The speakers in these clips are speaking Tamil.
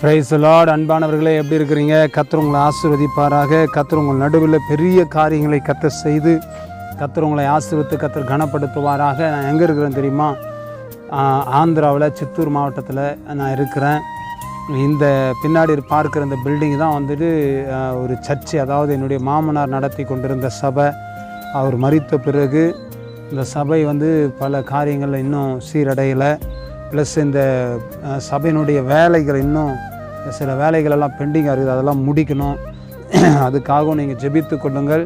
பிரைஸ் லார்ட் அன்பானவர்களே எப்படி இருக்கிறீங்க? கத்தர் உங்களை ஆசீர்வதிப்பாராக. கத்தர் உங்கள் நடுவில் பெரிய காரியங்களை கத்த செய்து கத்தர் உங்களை ஆசீர்வத்து கத்தர் கனப்படுத்துவாராக. நான் எங்கே இருக்கிறேன் தெரியுமா? ஆந்திராவில் சித்தூர் மாவட்டத்தில் நான் இருக்கிறேன். இந்த பின்னாடி பார்க்குற இந்த பில்டிங் தான் வந்துட்டு ஒரு சர்ச்சு அதாவது என்னுடைய மாமனார் நடத்தி கொண்டிருந்த சபை. அவர் மறித்த பிறகு இந்த சபை வந்து பல காரியங்கள் இன்னும் சீரடையலை. ப்ளஸ் இந்த சபையினுடைய வேலைகள் இன்னும் சில வேலைகளெல்லாம் பெண்டிங்காக இருக்குது. அதெல்லாம் முடிக்கணும். அதுக்காகவும் நீங்கள் ஜெபித்து கொள்ளுங்கள்.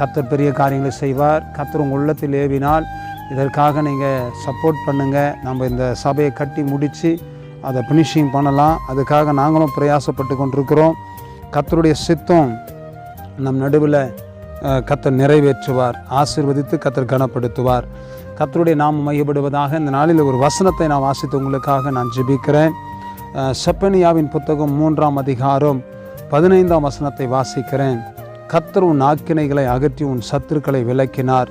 கத்தர் பெரிய காரியங்களை செய்வார். கத்தர் உங்கள் உள்ளத்தில் ஏவினால் இதற்காக நீங்கள் சப்போர்ட் பண்ணுங்கள் நம்ம இந்த சபையை கட்டி முடித்து அதை ஃபினிஷிங் பண்ணலாம். அதுக்காக நாங்களும் பிரயாசப்பட்டு கொண்டிருக்கிறோம். கத்தருடைய சித்தம் நம் நடுவில் கத்தர் நிறைவேற்றுவார். ஆசிர்வதித்து கத்தர் கனப்படுத்துவார். கத்தருடைய நாம் மையப்படுவதாக இந்த நாளில் ஒரு வசனத்தை நான் வாசித்து உங்களுக்காக நான் ஜெபிக்கிறேன். செப்பனியாவின் புத்தகம் மூன்றாம் அதிகாரம் பதினைந்தாம் வசனத்தை வாசிக்கிறேன். கத்தர் உன் ஆக்கினைகளை அகற்றி உன் சத்துருக்களை விளக்கினார்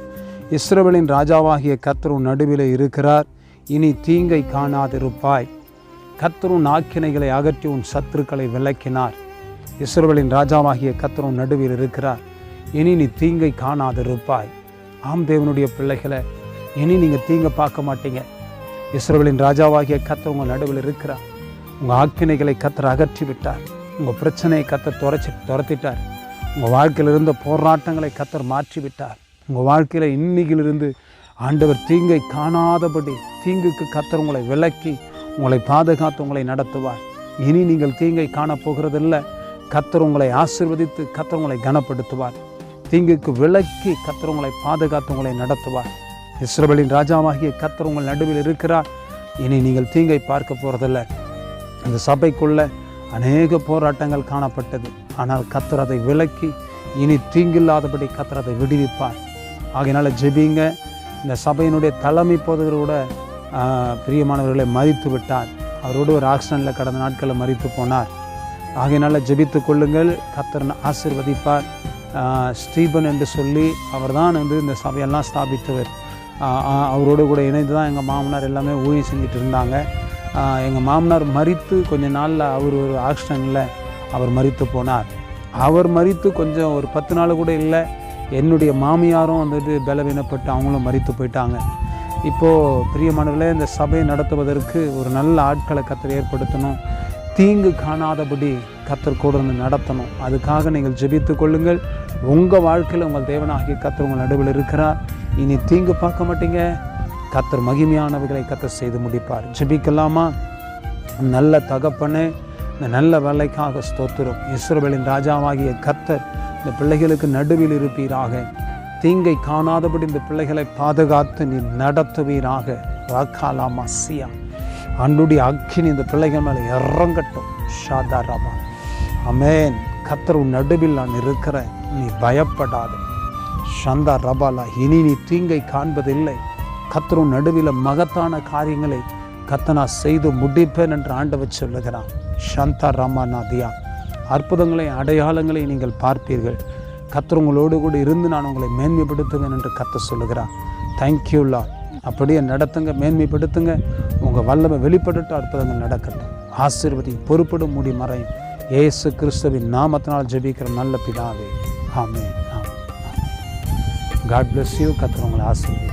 இஸ்ரவேலின் ராஜாவாகிய கத்தர் உன் நடுவிலே இருக்கிறார். இனி தீங்கை காணாதிருப்பாய். கத்தர் உன் ஆக்கினைகளை அகற்றி உன் சத்துருக்களை விளக்கினார் இஸ்ரவேலின் ராஜாவாகிய கத்தர் உன் நடுவில் இருக்கிறார். இனி நீ தீங்கை காணாதிருப்பாய். ஆம் தேவனுடைய பிள்ளைகளை இனி நீங்கள் தீங்கை பார்க்க மாட்டீங்க. இஸ்ரோவலின் ராஜாவாகிய கத்தர் உங்கள் நடுவில் இருக்கிறார். உங்கள் ஆக்கினைகளை கத்தர் அகற்றி விட்டார் உங்கள் பிரச்சனையை கத்தர் துரைச்சி துரத்திட்டார். உங்கள் வாழ்க்கையில் இருந்த போராட்டங்களை கத்தர் மாற்றி விட்டார் உங்கள் வாழ்க்கையில் இன்னைக்கிலிருந்து ஆண்டவர் தீங்கை காணாதபடி தீங்குக்கு கத்தர் உங்களை விலக்கி உங்களை பாதுகாத்து உங்களை நடத்துவார். இனி நீங்கள் தீங்கை காணப்போகிறதில்ல கத்தர் உங்களை ஆசிர்வதித்து கத்தர் உங்களை கனப்படுத்துவார். தீங்குக்கு விலக்கி கத்தர் உங்களை பாதுகாத்து உங்களை நடத்துவார். இஸ்ரபலின் ராஜாவாகிய கத்தர் உங்கள் நடுவில் இருக்கிறார். இனி நீங்கள் தீங்கை பார்க்க போகிறதில்ல இந்த சபைக்குள்ள அநேக போராட்டங்கள் காணப்பட்டது. ஆனால் கத்தர் அதை விலக்கி இனி தீங்கில்லாதபடி கத்தர் அதை விடுவிப்பார். ஆகையினால ஜெபிங்க. இந்த சபையினுடைய தலைமை போதகரோட பிரியமானவர்களை மறித்து விட்டார். அவரோடு ஒரு ஆக்சிடெண்ட்டில் கடந்த நாட்களில் மறித்து போனார். ஆகையினால ஜெபித்து கொள்ளுங்கள். கத்தரன் ஆசிர்வதிப்பார். ஸ்டீபன் என்று சொல்லி அவர்தான் வந்து இந்த சபையெல்லாம் ஸ்தாபித்தவர். அவரோடு கூட இணைந்து தான் எங்கள் மாமனார் எல்லாமே ஊழியம் செஞ்சுட்டு இருந்தாங்க. எங்கள் மாமனார் மறித்து கொஞ்ச நாளில் அவர் ஒரு ஆக்சிடெண்ட்டில் அவர் மறித்து போனார். அவர் மறித்து கொஞ்சம் ஒரு பத்து நாள் கூட இல்லை என்னுடைய மாமியாரும் வந்துட்டு பலவீனப்பட்டு அவங்களும் மறித்து போயிட்டாங்க. இப்போது பிரியமானவர்களே இந்த சபையை நடத்துவதற்கு ஒரு நல்ல ஆட்களை கத்தர் ஏற்படுத்தணும். தீங்கு காணாதபடி கத்தர் கூட நடத்தணும். அதுக்காக நீங்கள் ஜெபித்து கொள்ளுங்கள். உங்கள் வாழ்க்கையில் உங்கள் தேவனாகிய கத்தர் உங்கள் நடுவில் இருக்கிறார். இனி தீங்கு பார்க்க மாட்டீங்க. கத்தர் மகிமையானவைகளை கத்தர் செய்து முடிப்பார். ஜெபிக்கலாமா? நல்ல தகப்பனே இந்த நல்ல வேலைக்காக ஸ்தோத்திரம். இஸ்ரோவேலின் ராஜாவாகிய கத்தர் இந்த பிள்ளைகளுக்கு நடுவில் இருப்பீராக. தீங்கை காணாதபடி இந்த பிள்ளைகளை பாதுகாத்து நீ நடத்துவீராக. ராக்காலாமா சியா ஆண்டுடைய அக்கினி இந்த பிள்ளைகள் மேலே இறங்கட்டும். ஷாதா ராமா அமேன். கத்தர் உன் நடுவில் நான் இருக்கிறேன் நீ பயப்படாது. ஷந்தா ரபாலா இனி நீ தீங்கை காண்பதில்லை. கத்தரும் நடுவில் மகத்தான காரியங்களை கத்தனா செய்து முடிப்பேன் என்று ஆண்டவர் சொல்லுகிறான் சாந்தா ராமாநாதியா அற்புதங்களை அடையாளங்களை நீங்கள் பார்ப்பீர்கள். கத்தர் உங்களோடு கூட இருந்து நான் உங்களை மேன்மைப்படுத்துவேன் என்று கத்த சொல்லுகிறான் தேங்க்யூலா அப்படியே நடத்துங்க மேன்மைப்படுத்துங்க. உங்கள் வல்லமை வெளிப்பட்டுட்டு அற்புதங்கள் நடக்கட்டும். ஆசீர்வதி பொறுப்படும் மூடி மறையும். ஏசு கிறிஸ்துவின் நாமத்தினால் ஜெபிக்கிற நல்ல பிதாவே. ஆமே ஆமென். காட் பிளஸ் யூ கத்துறவங்களை ஆசீர்வதி